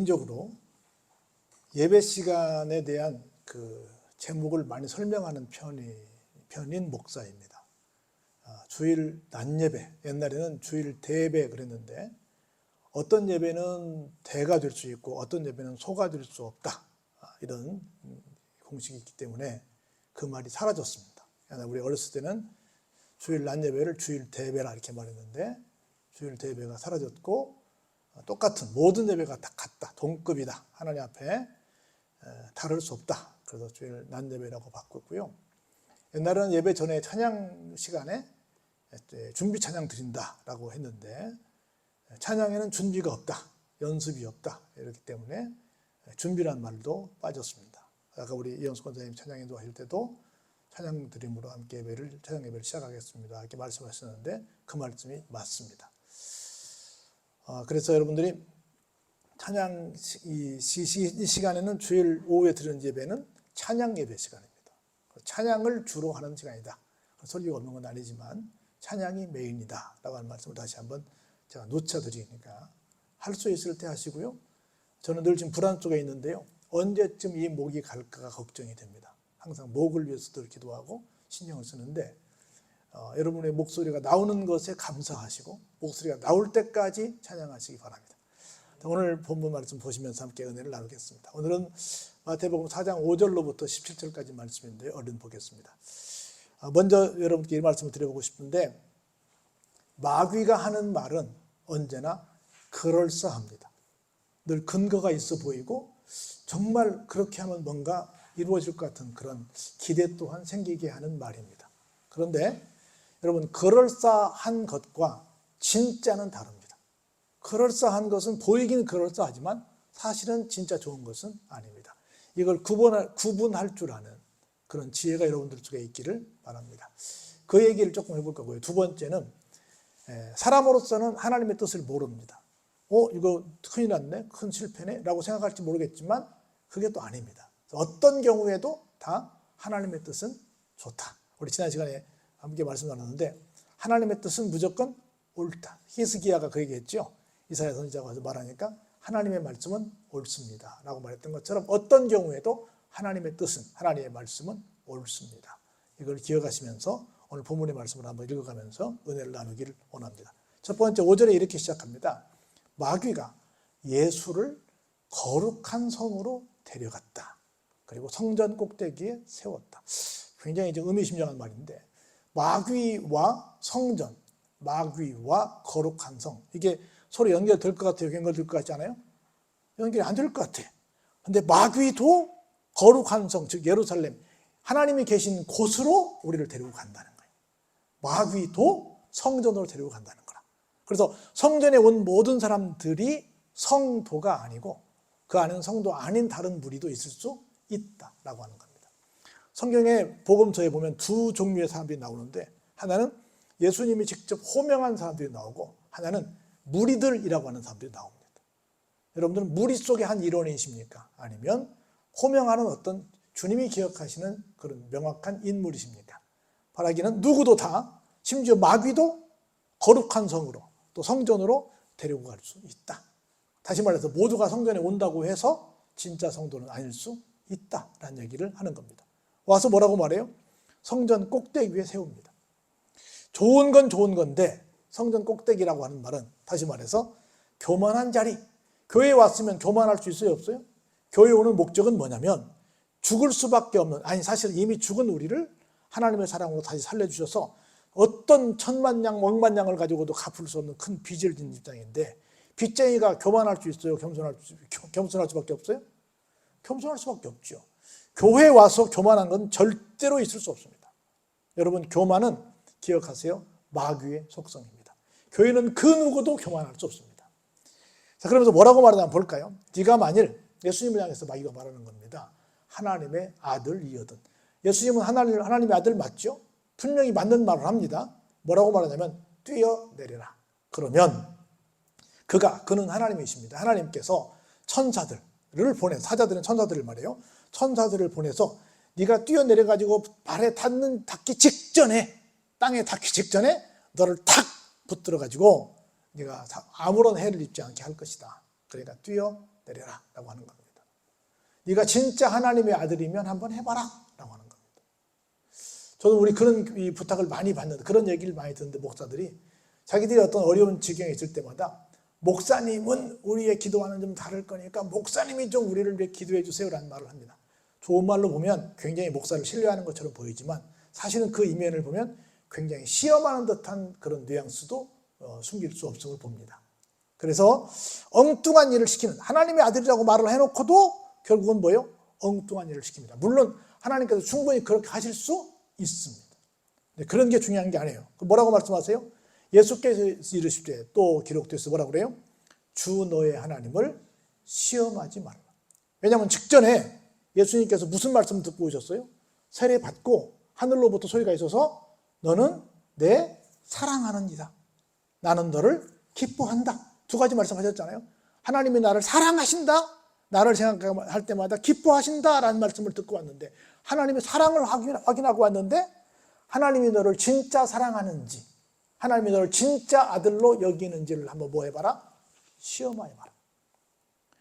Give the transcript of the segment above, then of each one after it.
개인적으로 예배 시간에 대한 그 제목을 많이 설명하는 편이, 편인 목사입니다. 아, 주일 낮 예배, 옛날에는 주일 대예배 그랬는데 어떤 예배는 대가 될 수 있고 어떤 예배는 소가 될 수 없다. 아, 이런 음, 공식이 있기 때문에 그 말이 사라졌습니다. 우리 어렸을 때는 주일 낮 예배를 주일 대배라 이렇게 말했는데 주일 대배가 사라졌고 어, 똑같은 모든 예배가 다 같다, 동급이다. 하나님 앞에 에, 다를 수 없다. 그래서 주일 낮 예배라고 바꿨고요. 옛날에는 예배 전에 찬양 시간에 에, 준비 찬양 드린다라고 했는데 찬양에는 준비가 없다, 연습이 없다 이렇기 때문에 준비란 말도 빠졌습니다. 아까 우리 이영수 권사님 찬양 인도 하실 때도 찬양 드림으로 함께 예배를 찬양 예배를 시작하겠습니다. 이렇게 말씀하셨는데 그 말씀이 맞습니다. 어, 그래서 여러분들이 찬양 시- 이, 시간에는 주일 오후에 드리는 예배는 찬양 예배 시간입니다. 찬양을 주로 하는 시간이다. 설교가 없는 건 아니지만 찬양이 메인이다 라고 하는 말씀을 다시 한번 제가 놓쳐드리니까 할 수 있을 때 하시고요. 저는 늘 지금 불안 속에 있는데요. 언제쯤 이 목이 갈까가 걱정이 됩니다. 항상 목을 위해서 도 기도하고 신경을 쓰는데 어, 여러분의 목소리가 나오는 것에 감사하시고 목소리가 나올 때까지 찬양하시기 바랍니다. 오늘 본문 말씀 보시면서 함께 은혜를 나누겠습니다. 오늘은 마태복음 4장 5절로부터 17절까지 말씀인데 얼른 보겠습니다. 아, 먼저 여러분께 이 말씀을 드려보고 싶은데 마귀가 하는 말은 언제나 그럴싸합니다. 늘 근거가 있어 보이고 정말 그렇게 하면 뭔가 이루어질 것 같은 그런 기대 또한 생기게 하는 말입니다. 그런데 여러분 그럴싸한 것과 진짜는 다릅니다. 그럴싸한 것은 보이긴 그럴싸하지만 사실은 진짜 좋은 것은 아닙니다. 이걸 구분할, 구분할 줄 아는 그런 지혜가 여러분들 속에 있기를 바랍니다. 그 얘기를 조금 해볼 거고요. 두 번째는 에, 사람으로서는 하나님의 뜻을 모릅니다. 어, 이거 큰일 났네, 큰 실패네, 라고 생각할지 모르겠지만 그게 또 아닙니다. 어떤 경우에도 다 하나님의 뜻은 좋다. 우리 지난 시간에 함께 말씀 나눴는데 하나님의 뜻은 무조건 옳다. 히스기야가 그 얘기했죠. 이사야 선지자가 와서 말하니까 하나님의 말씀은 옳습니다. 라고 말했던 것처럼 어떤 경우에도 하나님의 뜻은 하나님의 말씀은 옳습니다. 이걸 기억하시면서 오늘 본문의 말씀을 한번 읽어가면서 은혜를 나누기를 원합니다. 첫 번째 5절에 이렇게 시작합니다. 마귀가 예수를 거룩한 성으로 데려갔다. 그리고 성전 꼭대기에 세웠다. 굉장히 이제 의미심장한 말인데 마귀와 성전, 마귀와 거룩한 성 이게 서로 연결될 것 같아요. 연결될 것 같지 않아요? 연결이 안 될 것 같아. 근데 마귀도 거룩한 성, 즉 예루살렘, 하나님이 계신 곳으로 우리를 데리고 간다는 거예요. 마귀도 성전으로 데리고 간다는 거라. 그래서 성전에 온 모든 사람들이 성도가 아니고 그 안에는 성도 아닌 다른 무리도 있을 수 있다라고 하는 겁니다. 성경의 복음서에 보면 두 종류의 사람들이 나오는데 하나는 예수님이 직접 호명한 사람들이 나오고 하나는 무리들이라고 하는 사람들이 나옵니다. 여러분들은 무리 속의 한 일원이십니까? 아니면 호명하는 어떤 주님이 기억하시는 그런 명확한 인물이십니까? 바라기는 누구도 다 심지어 마귀도 거룩한 성으로 또 성전으로 데리고 갈 수 있다. 다시 말해서 모두가 성전에 온다고 해서 진짜 성도는 아닐 수 있다라는 얘기를 하는 겁니다. 와서 뭐라고 말해요? 성전 꼭대기 위에 세웁니다. 좋은 건 좋은 건데 성전 꼭대기라고 하는 말은 다시 말해서 교만한 자리. 교회에 왔으면 교만할 수 있어요, 없어요? 교회 오는 목적은 뭐냐면 죽을 수밖에 없는 아니 사실 이미 죽은 우리를 하나님의 사랑으로 다시 살려주셔서 어떤 천만 양, 억만 양을 가지고도 갚을 수 없는 큰 빚을 진 입장인데 빚쟁이가 교만할 수 있어요? 겸손할, 수, 겸손할 수밖에 없어요? 겸손할 수밖에 없죠. 교회 와서 교만한 건 절대로 있을 수 없습니다. 여러분 교만은 기억하세요. 마귀의 속성입니다. 교회는 그 누구도 교만할 수 없습니다. 자 그러면서 뭐라고 말하나 볼까요? 네가 만일 예수님을 향해서 마귀가 말하는 겁니다. 하나님의 아들이거든. 예수님은 하나님, 하나님의 아들 맞죠? 분명히 맞는 말을 합니다. 뭐라고 말하냐면 뛰어내려라. 그러면 그가 그는 하나님이십니다. 하나님께서 천사들을 보내 사자들은 천사들을 말해요. 천사들을 보내서 네가 뛰어내려 가지고 발에 닿는 닿기 직전에 땅에 닿기 직전에 너를 탁 붙들어 가지고 네가 아무런 해를 입지 않게 할 것이다. 그러니까 뛰어 내려라 라고 하는 겁니다. 네가 진짜 하나님의 아들이면 한번 해봐라 라고 하는 겁니다. 저는 우리 그런 이 부탁을 많이 받는데 그런 얘기를 많이 듣는데 목사들이 자기들이 어떤 어려운 지경에 있을 때마다 목사님은 우리의 기도와는 좀 다를 거니까 목사님이 좀 우리를 위해 기도해 주세요라는 말을 합니다. 좋은 말로 보면 굉장히 목사를 신뢰하는 것처럼 보이지만 사실은 그 이면을 보면 굉장히 시험하는 듯한 그런 뉘앙스도 어, 숨길 수 없음을 봅니다. 그래서 엉뚱한 일을 시키는 하나님의 아들이라고 말을 해놓고도 결국은 뭐예요? 엉뚱한 일을 시킵니다. 물론 하나님께서 충분히 그렇게 하실 수 있습니다. 그런 게 중요한 게 아니에요. 그 뭐라고 말씀하세요? 예수께서 이르실 때또 기록돼서 뭐라고 그래요? 주 너의 하나님을 시험하지 말라. 왜냐하면 직전에 예수님께서 무슨 말씀을 듣고 오셨어요? 세례 받고 하늘로부터 소리가 있어서 너는 내 사랑하는 이다. 나는 너를 기뻐한다. 두 가지 말씀하셨잖아요. 하나님이 나를 사랑하신다. 나를 생각할 때마다 기뻐하신다라는 말씀을 듣고 왔는데 하나님의 사랑을 확인, 확인하고 왔는데 하나님이 너를 진짜 사랑하는지 하나님이 너를 진짜 아들로 여기는지를 한번 뭐 해봐라? 시험해봐라.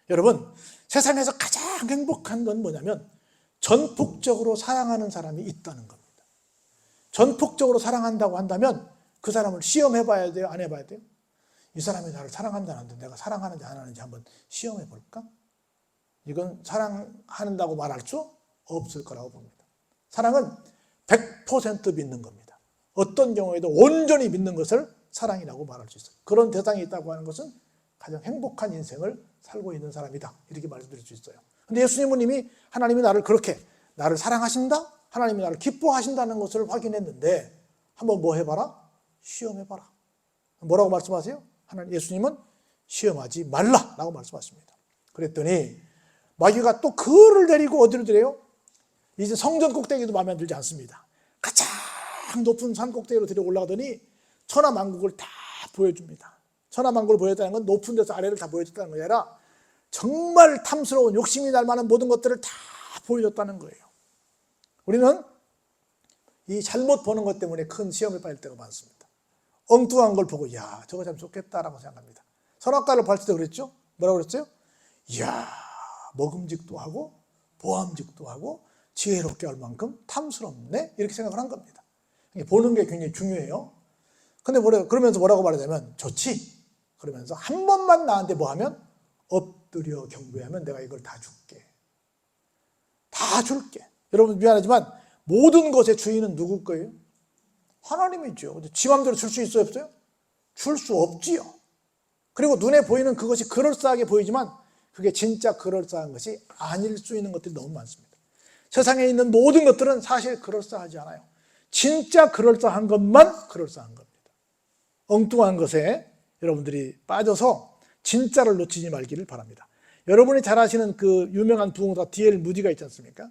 여러분 세상에서 가장 행복한 건 뭐냐면 전폭적으로 사랑하는 사람이 있다는 겁니다. 전폭적으로 사랑한다고 한다면 그 사람을 시험해 봐야 돼요? 안 해봐야 돼요? 이 사람이 나를 사랑한다는데 내가 사랑하는지 안 하는지 한번 시험해 볼까? 이건 사랑한다고 말할 수 없을 거라고 봅니다. 사랑은 100% 믿는 겁니다. 어떤 경우에도 온전히 믿는 것을 사랑이라고 말할 수 있어요. 그런 대상이 있다고 하는 것은 가장 행복한 인생을 살고 있는 사람이다. 이렇게 말씀드릴 수 있어요. 근데 예수님은 이미 하나님이 나를 그렇게 나를 사랑하신다? 하나님이 나를 기뻐하신다는 것을 확인했는데 한번 뭐 해봐라? 시험해봐라. 뭐라고 말씀하세요? 하나님 예수님은 시험하지 말라라고 말씀하십니다. 그랬더니 마귀가 또 그를 데리고 어디로 데려요? 이제 성전 꼭대기도 마음에 들지 않습니다. 가장 높은 산 꼭대기로 데려 올라가더니 천하 만국을 다 보여줍니다. 천하만국을 보여줬다는 건 높은 데서 아래를 다 보여줬다는 게 아니라 정말 탐스러운 욕심이 날 만한 모든 것들을 다 보여줬다는 거예요. 우리는 이 잘못 보는 것 때문에 큰 시험에 빠질 때가 많습니다. 엉뚱한 걸 보고 야 저거 참 좋겠다라고 생각합니다. 선악과를 봤을 때 그랬죠? 뭐라고 그랬어요? 이야 먹음직도 하고 보암직도 하고 지혜롭게 할 만큼 탐스럽네 이렇게 생각을 한 겁니다. 보는 게 굉장히 중요해요. 근데 뭐래 그러면서 뭐라고 말하냐면 좋지. 그러면서 한 번만 나한테 뭐 하면 엎드려 경배하면 내가 이걸 다 줄게. 다 줄게. 여러분 미안하지만 모든 것의 주인은 누구 거예요? 하나님이죠. 근데 지 맘대로 줄 수 있어요, 없어요? 줄 수 없지요. 그리고 눈에 보이는 그것이 그럴싸하게 보이지만 그게 진짜 그럴싸한 것이 아닐 수 있는 것들이 너무 많습니다. 세상에 있는 모든 것들은 사실 그럴싸하지 않아요. 진짜 그럴싸한 것만 그럴싸한 겁니다. 엉뚱한 것에 여러분들이 빠져서 진짜를 놓치지 말기를 바랍니다. 여러분이 잘 아시는 그 유명한 부흥사 D.L. 무디가 있지 않습니까?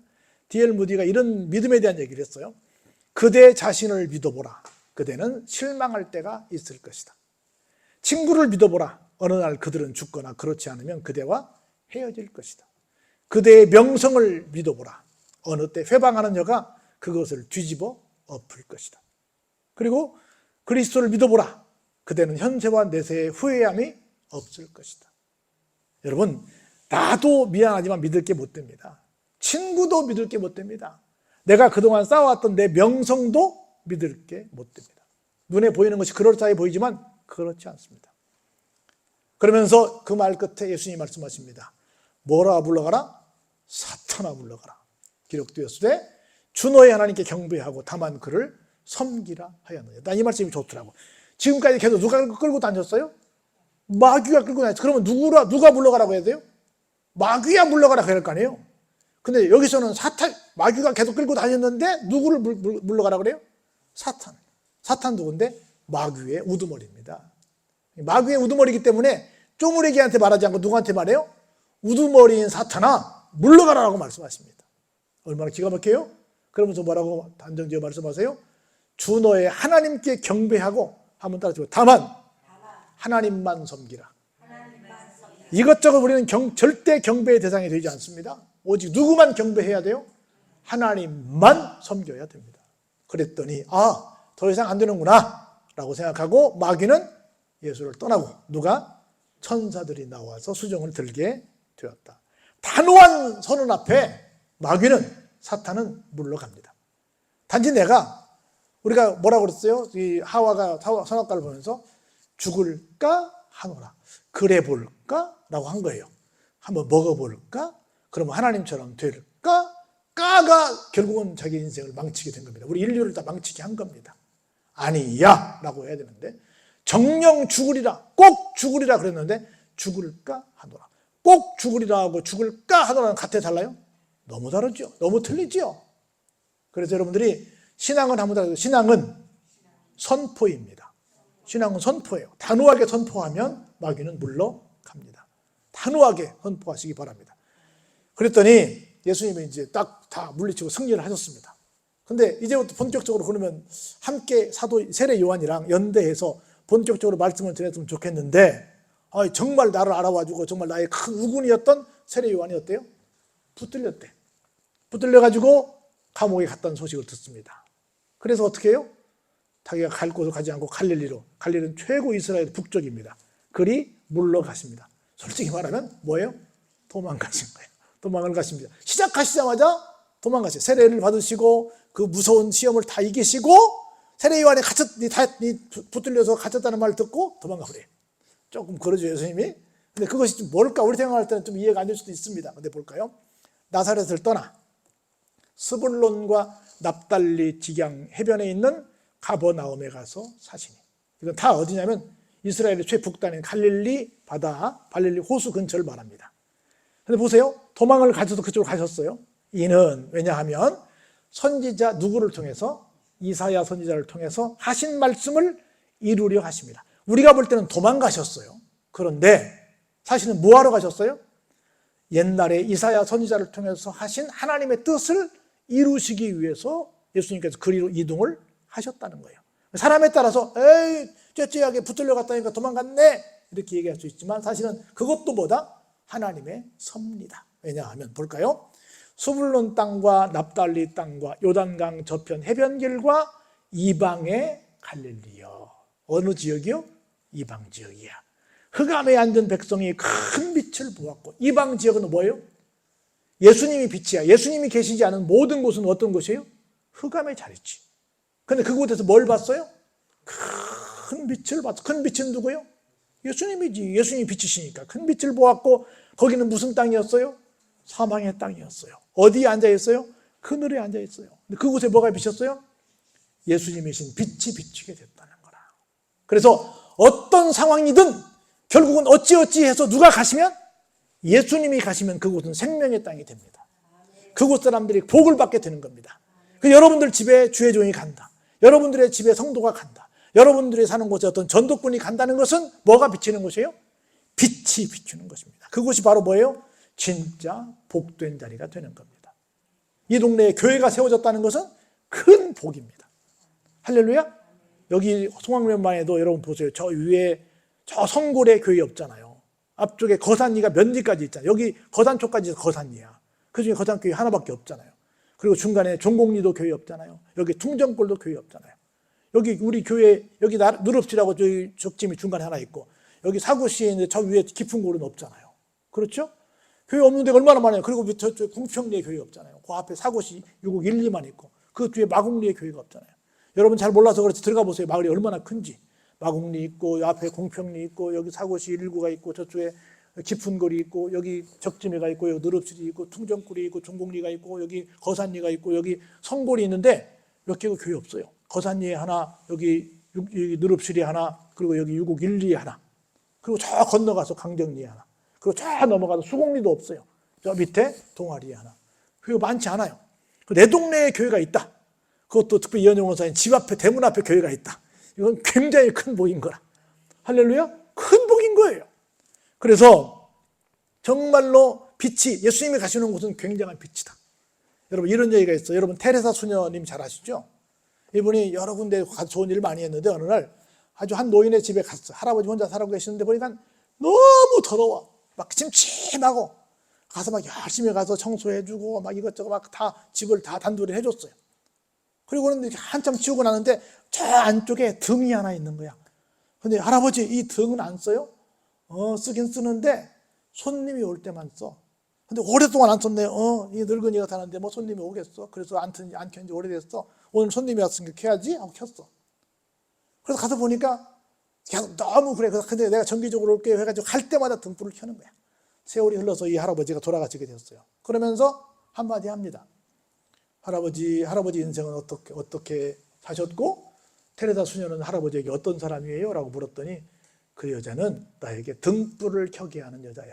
D.L. 무디가 이런 믿음에 대한 얘기를 했어요. 그대 자신을 믿어보라. 그대는 실망할 때가 있을 것이다. 친구를 믿어보라. 어느 날 그들은 죽거나 그렇지 않으면 그대와 헤어질 것이다. 그대의 명성을 믿어보라. 어느 때 회방하는 여가 그것을 뒤집어 엎을 것이다. 그리고 그리스도를 믿어보라. 그대는 현세와 내세의 후회함이 없을 것이다. 여러분, 나도 미안하지만 믿을 게 못 됩니다. 친구도 믿을 게 못 됩니다. 내가 그동안 쌓아왔던 내 명성도 믿을 게 못 됩니다. 눈에 보이는 것이 그럴싸해 보이지만 그렇지 않습니다. 그러면서 그 말 끝에 예수님이 말씀하십니다. 뭐라 불러가라? 사탄아 불러가라. 기록되었으되 주 너의 하나님께 경배하고 다만 그를 섬기라 하였느냐. 난 이 말씀이 좋더라고. 지금까지 계속 누가 끌고 다녔어요? 마귀가 끌고 다녔어. 그러면 누구라, 누가 물러가라고 해야 돼요? 마귀야 물러가라 그럴 거 아니에요? 근데 여기서는 사탄, 마귀가 계속 끌고 다녔는데 누구를 물, 물, 물러가라 그래요? 사탄. 사탄 누군데? 마귀의 우두머리입니다. 마귀의 우두머리이기 때문에 쪼무레기한테 말하지 않고 누구한테 말해요? 우두머리인 사탄아, 물러가라라고 말씀하십니다. 얼마나 기가 막혀요? 그러면서 뭐라고 단정지어 말씀하세요? 주 너의 하나님께 경배하고 한번 따라주고 다만 하나님만 섬기라. 이것저것 우리는 경, 절대 경배의 대상이 되지 않습니다. 오직 누구만 경배해야 돼요? 하나님만 섬겨야 됩니다. 그랬더니 아, 더 이상 안 되는구나 라고 생각하고 마귀는 예수를 떠나고 누가 천사들이 나와서 수정을 들게 되었다. 단호한 선언 앞에 마귀는 사탄은 물러갑니다. 단지 내가 우리가 뭐라고 그랬어요? 이 하와가 하와- 선악과를 보면서 죽을까 하노라. 그래 볼까? 라고 한 거예요. 한번 먹어 볼까? 그러면 하나님처럼 될까? 까가 결국은 자기 인생을 망치게 된 겁니다. 우리 인류를 다 망치게 한 겁니다. 아니야! 라고 해야 되는데, 정령 죽으리라, 꼭 죽으리라 그랬는데, 죽을까 하노라. 꼭 죽으리라 하고 죽을까 하노라는 같아 달라요? 너무 다르죠. 너무 틀리죠. 그래서 여러분들이 신앙은 달라요. 신앙은 선포입니다. 신앙은 선포예요. 단호하게 선포하면 마귀는 물러갑니다. 단호하게 선포하시기 바랍니다. 그랬더니 예수님이 이제 딱 다 물리치고 승리를 하셨습니다. 근데 이제부터 본격적으로 그러면 함께 사도 세례 요한이랑 연대해서 본격적으로 말씀을 드렸으면 좋겠는데 아, 정말 나를 알아와주고 정말 나의 큰 우군이었던 세례 요한이 어때요? 붙들렸대. 붙들려가지고 감옥에 갔다는 소식을 듣습니다. 그래서 어떻게 해요? 자기가 갈 곳을 가지 않고 갈릴리로. 갈릴리는 최고 이스라엘 북쪽입니다. 그리 물러가십니다. 솔직히 말하면 뭐예요? 도망가신 거예요. 도망을 가십니다. 시작하시자마자 도망가세요. 세례를 받으시고 그 무서운 시험을 다 이기시고 세례 요한에 갇혔, 다 붙들려서 갇혔다는 말을 듣고 도망가 버려요. 조금 그러죠, 예수님이. 근데 그것이 좀 뭘까? 우리 생각할 때는 좀 이해가 안 될 수도 있습니다. 근데 볼까요? 나사렛을 떠나 스불론과 납달리 지경 해변에 있는 가버나움에 가서 사시니. 이건 다 어디냐면 이스라엘의 최북단인 갈릴리 바다, 갈릴리 호수 근처를 말합니다. 근데 보세요. 도망을 가셔서 그쪽으로 가셨어요. 이는 왜냐하면 선지자 누구를 통해서 이사야 선지자를 통해서 하신 말씀을 이루려 하십니다. 우리가 볼 때는 도망가셨어요. 그런데 사실은 뭐하러 가셨어요? 옛날에 이사야 선지자를 통해서 하신 하나님의 뜻을 이루시기 위해서 예수님께서 그리로 이동을 하셨다는 거예요. 사람에 따라서 에이 째째하게 붙들려 갔다니까 도망갔네 이렇게 얘기할 수 있지만 사실은 그것도 보다 하나님의 섭니다. 왜냐하면 볼까요? 수불론 땅과 납달리 땅과 요단강 저편 해변길과 이방의 갈릴리요. 어느 지역이요? 이방 지역이야. 흑암에 앉은 백성이 큰 빛을 보았고 이방 지역은 뭐예요? 예수님이 빛이야. 예수님이 계시지 않은 모든 곳은 어떤 곳이에요? 흑암의 자리지. 근데 그곳에서 뭘 봤어요? 큰 빛을 봤어. 큰 빛은 누구요? 예수님이지. 예수님이 빛이시니까. 큰 빛을 보았고 거기는 무슨 땅이었어요? 사망의 땅이었어요. 어디에 앉아 있어요? 그늘에 앉아 있어요. 근데 그곳에 뭐가 비쳤어요? 예수님이신 빛이 비치게 됐다는 거라. 그래서 어떤 상황이든 결국은 어찌어찌 해서 누가 가시면 예수님이 가시면 그곳은 생명의 땅이 됩니다. 그곳 사람들이 복을 받게 되는 겁니다. 그 여러분들 집에 주의 종이 간다. 여러분들의 집에 성도가 간다. 여러분들이 사는 곳에 어떤 전도꾼이 간다는 것은 뭐가 비치는 곳이에요? 빛이 비추는 것입니다. 그곳이 바로 뭐예요? 진짜 복된 자리가 되는 겁니다. 이 동네에 교회가 세워졌다는 것은 큰 복입니다. 할렐루야? 여기 송악면만에도 여러분 보세요. 저 위에 저 성골에 교회 없잖아요. 앞쪽에 거산리가 면지까지 있잖아요. 여기 거산 쪽까지 거산리야. 그 중에 거산 교회 하나밖에 없잖아요. 그리고 중간에 종곡리도 교회 없잖아요. 여기 퉁정골도 교회 없잖아요. 여기 우리 교회 여기 누릅지라고 저기 적짐이 중간에 하나 있고 여기 사구시에 있는데 저 위에 깊은 골은 없잖아요. 그렇죠? 교회 없는 데가 얼마나 많아요. 그리고 저쪽 궁평리에 교회 없잖아요. 그 앞에 사고시 6국 1, 2만 있고 그 뒤에 마곡리에 교회가 없잖아요. 여러분 잘 몰라서 그렇지 들어가 보세요. 마을이 얼마나 큰지. 마곡리 있고 앞에 공평리 있고 여기 사고시 1구가 있고 저쪽에 깊은 골이 있고 여기 적지매가 있고 여기 누릅실이 있고 퉁정굴이 있고 종곡리가 있고 여기 거산리가 있고 여기 성골이 있는데 몇 개가 교회 없어요. 거산리에 하나 여기, 여기 누릅실이 하나 그리고 여기 6국 1, 2에 하나 그리고 저 건너가서 강정리에 하나 그리고 저 넘어가서 수곡리도 없어요. 저 밑에 동아리에 하나. 교회가 많지 않아요. 그내 동네에 교회가 있다. 그것도 특별히 이현영 원사님 집 앞에 대문 앞에 교회가 있다. 이건 굉장히 큰 복인 거라. 할렐루야? 큰 복인 거예요. 그래서 정말로 빛이 예수님이 가시는 곳은 굉장한 빛이다. 여러분 이런 얘기가 있어요. 여러분 테레사 수녀님 잘 아시죠? 이분이 여러 군데 좋은 일 많이 했는데 어느 날 아주 한 노인의 집에 갔어. 할아버지 혼자 살고 계시는데 보니까 너무 더러워. 막 침침하고 가서 막 열심히 가서 청소해주고 막 이것저것 막 다 집을 다 단둘이 해줬어요. 그리고 그런데 한참 치우고 나는데 저 안쪽에 등이 하나 있는 거야. 근데 할아버지 이 등은 안 써요? 어 쓰긴 쓰는데 손님이 올 때만 써. 근데 오랫동안 안 썼네. 어, 이 늙은이가 사는데 뭐 손님이 오겠어. 그래서 안, 튼, 안 켠지 오래됐어. 오늘 손님이 왔으니까 켜야지 하고 켰어. 그래서 가서 보니까 계속 너무 그래. 그래서 근데 내가 정기적으로 올게 해가지고 갈 때마다 등불을 켜는 거야. 세월이 흘러서 이 할아버지가 돌아가시게 되었어요. 그러면서 한마디 합니다. 할아버지, 할아버지 인생은 어떻게, 어떻게 사셨고, 테레사 수녀는 할아버지에게 어떤 사람이에요? 라고 물었더니 그 여자는 나에게 등불을 켜게 하는 여자야.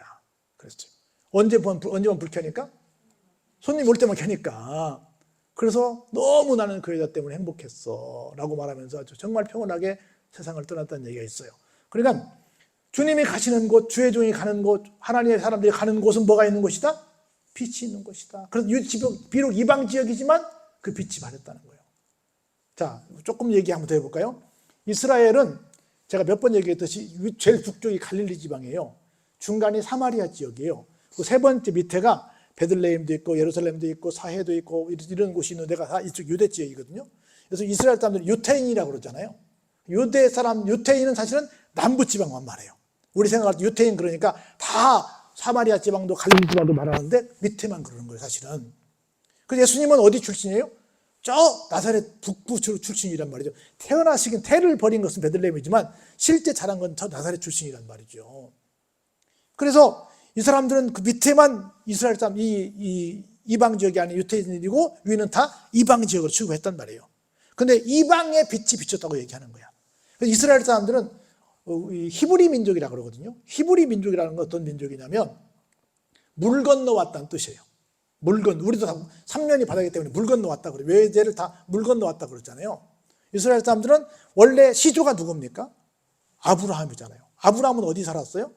그랬어요. 언제 본, 언제만 불 켜니까? 손님 올 때만 켜니까. 그래서 너무 나는 그 여자 때문에 행복했어. 라고 말하면서 아주 정말 평온하게 세상을 떠났다는 얘기가 있어요. 그러니까 주님이 가시는 곳, 주의 종이 가는 곳, 하나님의 사람들이 가는 곳은 뭐가 있는 곳이다? 빛이 있는 곳이다. 그래서 비록 이방 지역이지만 그 빛이 바랬다는 거예요. 자, 조금 얘기 한번 더 해볼까요? 이스라엘은 제가 몇 번 얘기했듯이 위- 제일 북쪽이 갈릴리 지방이에요. 중간이 사마리아 지역이에요. 그 세 번째 밑에가 베들레헴도 있고 예루살렘도 있고 사해도 있고 이런- 곳이 있는 데가 다 이쪽 유대 지역이거든요. 그래서 이스라엘 사람들이 유태인이라고 그러잖아요. 유대 사람 유태인은 사실은 남부 지방만 말해요. 우리 생각할 때 유태인 그러니까 다 사마리아 지방도 갈릴리 지방도 말하는데 밑에만 그러는 거예요, 사실은. 그 예수님은 어디 출신이에요? 저 나사렛 북부 출- 출신이란 말이죠. 태어나시긴 태를 버린 것은 베들레헴이지만 실제 자란 건 저 나사렛 출신이란 말이죠. 그래서 이 사람들은 그 밑에만 이스라엘 사람, 이, 이 이방 지역이 아닌 유태인이고 위는 다 이방 지역으로 취급했단 말이에요. 근데 이방의 빛이 비쳤다고 얘기하는 거야. 이스라엘 사람들은 히브리 민족이라고 그러거든요. 히브리 민족이라는 건 어떤 민족이냐면 물 건너왔다는 뜻이에요. 물 건, 우리도 다 3년이 바다기 때문에 물 건너왔다 그래. 외제를 다 물 건너왔다 그러잖아요. 이스라엘 사람들은 원래 시조가 누굽니까? 아브라함이잖아요. 아브라함은 어디 살았어요?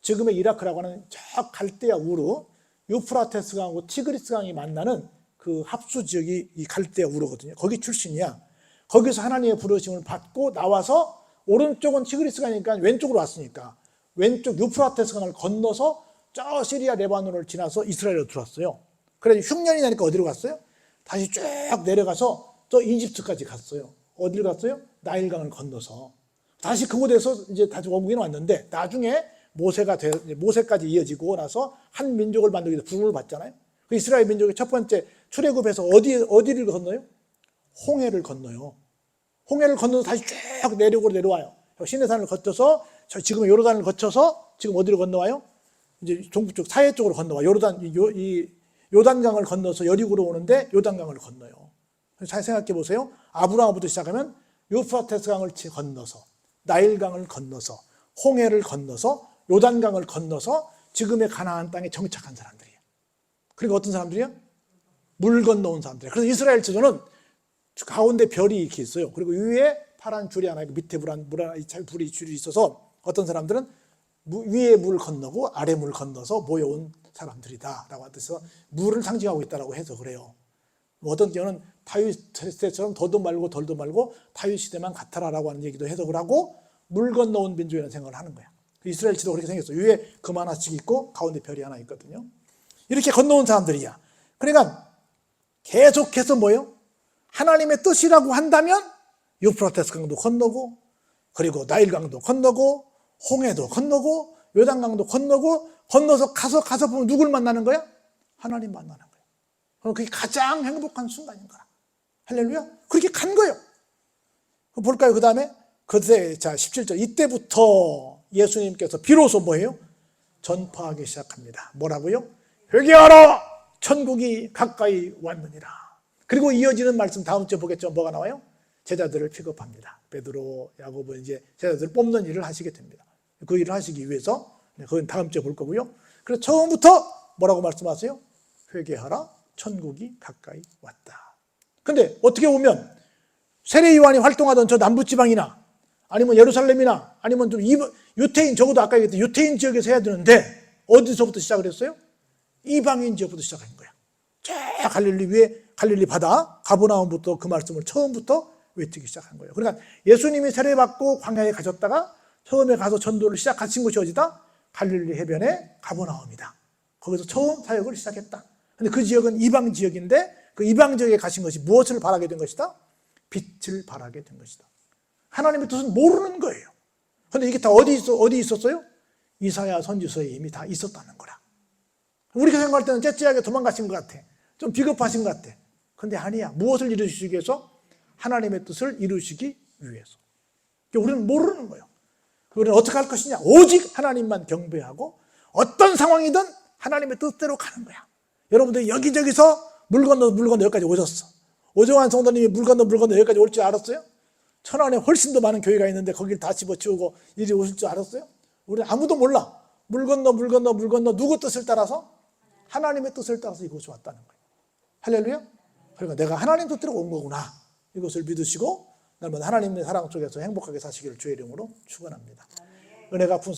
지금의 이라크라고 하는 저 갈대아 우르, 유프라테스 강하고 티그리스 강이 만나는 그 합수 지역이 이 갈대아 우르거든요. 거기 출신이야. 거기서 하나님의 부르심을 받고 나와서 오른쪽은 티그리스 강이니까 왼쪽으로 왔으니까 왼쪽 유프라테스 강을 건너서 저 시리아 레바논을 지나서 이스라엘로 들어왔어요. 그래서 흉년이 나니까 어디로 갔어요? 다시 쭉 내려가서 저 이집트까지 갔어요. 어디를 갔어요? 나일강을 건너서 다시 그곳에서 이제 다시 원국에 왔는데 나중에 모세가 돼, 모세까지 이어지고 나서 한 민족을 만들기 위해서 부름을 받잖아요. 그 이스라엘 민족의 첫 번째 출애굽에서 어디 어디를 건너요? 홍해를 건너요. 홍해를 건너서 다시 쭉 내륙으로 내려와요. 시내산을 거쳐서 저 지금 요르단을 거쳐서 지금 어디로 건너와요? 이제 동부 쪽 사해 쪽으로 건너와 요르단 이, 요- 이 요단강을 건너서 여리고로 오는데 요단강을 건너요. 잘 생각해 보세요. 아브라함부터 시작하면 유프라테스 강을 치- 건너서 나일강을 건너서 홍해를 건너서 요단강을 건너서 지금의 가나안 땅에 정착한 사람들이에요. 그리고 어떤 사람들이야? 물 건너온 사람들이에요. 그래서 이스라엘 지도는 가운데 별이 이렇게 있어요. 그리고 위에 파란 줄이 하나 있고 밑에 불안 잘 불이 줄이 있어서 어떤 사람들은 무- 위에 물 건너고 아래 물 건너서 모여온 사람들이다라고 하면서 물을 상징하고 있다라고 해서 그래요. 뭐 어떤 경우는 다윗 시대처럼 더도 말고 덜도 말고 다윗 시대만 같아라라고 하는 얘기도 해석을 하고 물 건너온 민족이라는 생각을 하는 거야. 그 이스라엘 지도 그렇게 생겼어. 위에 금 하나씩 있고 가운데 별이 하나 있거든요. 이렇게 건너온 사람들이야. 그러니까 계속해서 뭐요? 하나님의 뜻이라고 한다면 유프라테스 강도 건너고 그리고 나일 강도 건너고 홍해도 건너고 요단 강도 건너고 건너서 가서 가서 보면 누굴 만나는 거야? 하나님 만나는 거야. 그럼 그게 가장 행복한 순간인 거야. 할렐루야. 그렇게 간 거예요. 볼까요? 그 다음에 그때 자 17절 이때부터 예수님께서 비로소 뭐예요? 전파하기 시작합니다. 뭐라고요? 회개하라! 천국이 가까이 왔느니라. 그리고 이어지는 말씀 다음 주에 보겠죠. 뭐가 나와요? 제자들을 픽업합니다. 베드로, 야고보 이제 제자들을 뽑는 일을 하시게 됩니다. 그 일을 하시기 위해서 네, 그건 다음 주에 볼 거고요. 그래서 처음부터 뭐라고 말씀하세요? 회개하라. 천국이 가까이 왔다. 근데 어떻게 보면 세례 요한이 활동하던 저 남부 지방이나 아니면 예루살렘이나 아니면 좀 이- 유태인 적어도 아까 얘기했던 유태인 지역에서 해야 되는데 어디서부터 시작을 했어요? 이방인 지역부터 시작한 거야. 저 갈릴리 위에 갈릴리 바다 가보나움부터 그 말씀을 처음부터 외치기 시작한 거예요. 그러니까 예수님이 세례받고 광야에 가셨다가 처음에 가서 전도를 시작하신 곳이 어디다? 갈릴리 해변의 가보나움이다. 거기서 처음 사역을 시작했다. 근데 그 지역은 이방 지역인데 그 이방 지역에 가신 것이 무엇을 바라게 된 것이다? 빛을 바라게 된 것이다. 하나님의 뜻은 모르는 거예요. 근데 이게 다 어디 있어 어디 있었어요? 이사야 선지서에 이미 다 있었다는 거라. 우리가 생각할 때는 째째하게 도망가신 것 같아. 좀 비겁하신 것 같아. 근데 아니야. 무엇을 이루시기 위해서? 하나님의 뜻을 이루시기 위해서. 그러니까 우리는 모르는 거예요. 우리는 어떻게 할 것이냐? 오직 하나님만 경배하고 어떤 상황이든 하나님의 뜻대로 가는 거야. 여러분들 여기저기서 물 건너 물 건너 여기까지 오셨어. 오정환 성도님이 물 건너 물 건너 여기까지 올 줄 알았어요? 천안에 훨씬 더 많은 교회가 있는데 거길 다 집어치우고 이리 오실 줄 알았어요? 우리 아무도 몰라. 물 건너 물 건너 물 건너 누구 뜻을 따라서 하나님의 뜻을 따라서 이곳에 왔다는 거예요. 할렐루야. 그러니까 내가 하나님 뜻대로 온 거구나. 이것을 믿으시고 날마다 하나님의 사랑 속에서 행복하게 사시기를 주의 이름으로 축원합니다. 은혜가 푼